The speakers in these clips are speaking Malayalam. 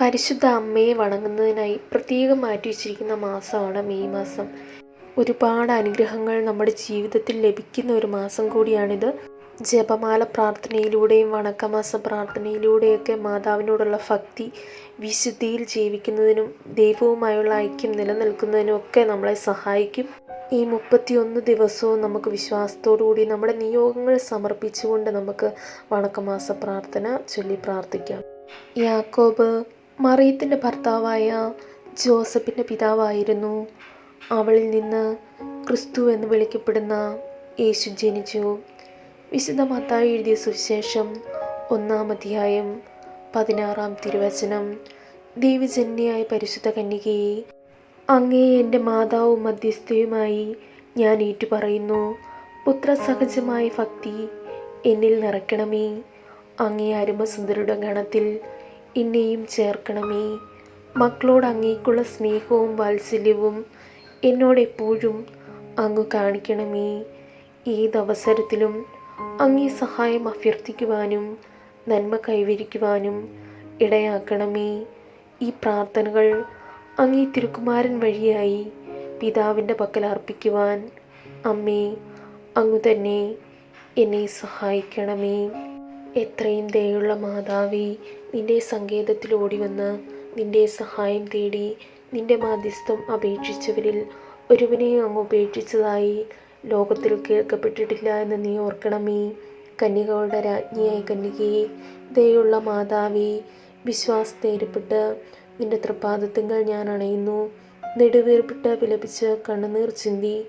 പരിശുദ്ധ അമ്മയെ വണങ്ങുന്നതിനായി പ്രത്യേകം മാറ്റി വച്ചിരിക്കുന്ന മാസമാണ് മെയ് മാസം. ഒരുപാട് അനുഗ്രഹങ്ങൾ നമ്മുടെ ജീവിതത്തിൽ ലഭിക്കുന്ന ഒരു മാസം കൂടിയാണിത്. ജപമാല പ്രാർത്ഥനയിലൂടെയും വണക്കമാസ പ്രാർത്ഥനയിലൂടെയൊക്കെ മാതാവിനോടുള്ള ഭക്തി വിശുദ്ധിയിൽ ജീവിക്കുന്നതിനും ദൈവവുമായുള്ള ഐക്യം നിലനിൽക്കുന്നതിനും ഒക്കെ നമ്മളെ സഹായിക്കും. ഈ മുപ്പത്തിയൊന്ന് ദിവസവും നമുക്ക് വിശ്വാസത്തോടുകൂടി നമ്മുടെ നിയോഗങ്ങൾ സമർപ്പിച്ചുകൊണ്ട് നമുക്ക് വണക്കമാസ പ്രാർത്ഥന ചൊല്ലി പ്രാർത്ഥിക്കാം. യാക്കോബ് മറിയത്തിന്റെ ഭർത്താവായ ജോസഫിന്റെ പിതാവായിരുന്നു. അവളിൽ നിന്ന് ക്രിസ്തു എന്ന് വിളിക്കപ്പെടുന്ന യേശു ജനിച്ചു. വിശുദ്ധ മത്തായി എഴുതിയ സുവിശേഷം ഒന്നാം അധ്യായം പതിനാറാം തിരുവചനം. ദൈവജന്യായ പരിശുദ്ധ കന്യകയെ അങ്ങേ എന്റെ മാതാവും മധ്യസ്ഥയുമായി ഞാൻ ഏറ്റുപറയുന്നു. പുത്രസഹജമായ ഭക്തി എന്നിൽ നിറയ്ക്കണമേ. അങ്ങേ അരുമസുന്ദരുടെ ഗണത്തിൽ എന്നെയും ചേർക്കണമേ. മക്കളോട് അങ്ങേക്കുള്ള സ്നേഹവും വാത്സല്യവും എന്നോടെപ്പോഴും അങ്ങ് കാണിക്കണമേ. ഏതവസരത്തിലും അങ്ങേ സഹായം അഭ്യർത്ഥിക്കുവാനും നന്മ കൈവരിക്കുവാനും ഇടയാക്കണമേ. ഈ പ്രാർത്ഥനകൾ അങ്ങേ തിരുക്കുമാരൻ വഴിയായി പിതാവിന്റെ പക്കൽ അർപ്പിക്കുവാൻ അമ്മേ അങ്ങു തന്നെ എന്നെ സഹായിക്കണമേ. എത്രയും ദയുള്ള മാതാവേ നിന്റെ സങ്കേതത്തിൽ ഓടിവന്ന് നിന്റെ സഹായം തേടി നിന്റെ മാധ്യസ്ഥം അപേക്ഷിച്ചവരിൽ ഒരുവനെയും അങ്ങ് ഉപേക്ഷിച്ചതായി ലോകത്തിൽ കേൾക്കപ്പെട്ടിട്ടില്ല എന്ന് നീ ഓർക്കണമേ. കന്യകകളുടെ രാജ്ഞിയായ കന്യകയെ ദയുള്ള മാതാവേ വിശ്വാസത്തേരിപ്പെട്ട് നിന്റെ തൃപ്പാദത്തിങ്കൾ ഞാൻ അണയുന്നു. നെടുവേർപ്പിട്ട് വിലപിച്ച് കണ്ണുനീർ ചിന്തി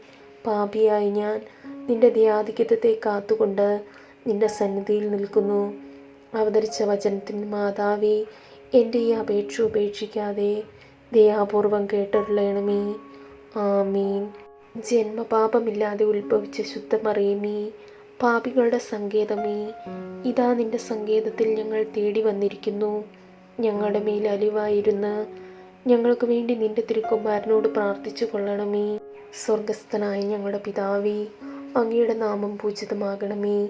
പാപിയായി ഞാൻ നിന്റെ ധ്യാധിക്യത്തെ കാത്തുകൊണ്ട് നിന്റെ സന്നിധിയിൽ നിൽക്കുന്നു. അവതരിച്ച വചനത്തിൻ മാതാവേ എന്റെ ഈ അപേക്ഷ ഉപേക്ഷിക്കാതെ ദയാപൂർവം കേട്ടരുളയണമേ ആമീൻ. ജന്മപാപമില്ലാതെ ഉത്ഭവിച്ച ശുദ്ധമറിയമേ പാപികളുടെ സങ്കേതമേ ഇതാ നിന്റെ സങ്കേതത്തിൽ ഞങ്ങൾ തേടി വന്നിരിക്കുന്നു. ഞങ്ങളുടെ മേൽ അലിവായിരുന്ന് ഞങ്ങൾക്ക് വേണ്ടി നിന്റെ തിരുക്കുമാരനോട് പ്രാർത്ഥിച്ചു കൊള്ളണമേ. സ്വർഗസ്ഥനായ ഞങ്ങളുടെ പിതാവേ അങ്ങയുടെ നാമം പൂജിതമാകണമേ.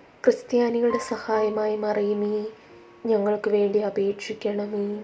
ക്രിസ്ത്യാനികളുടെ സഹായമായി മറിയുമേ. ഞങ്ങൾക്ക് വേണ്ടി അപേക്ഷിക്കണമേ.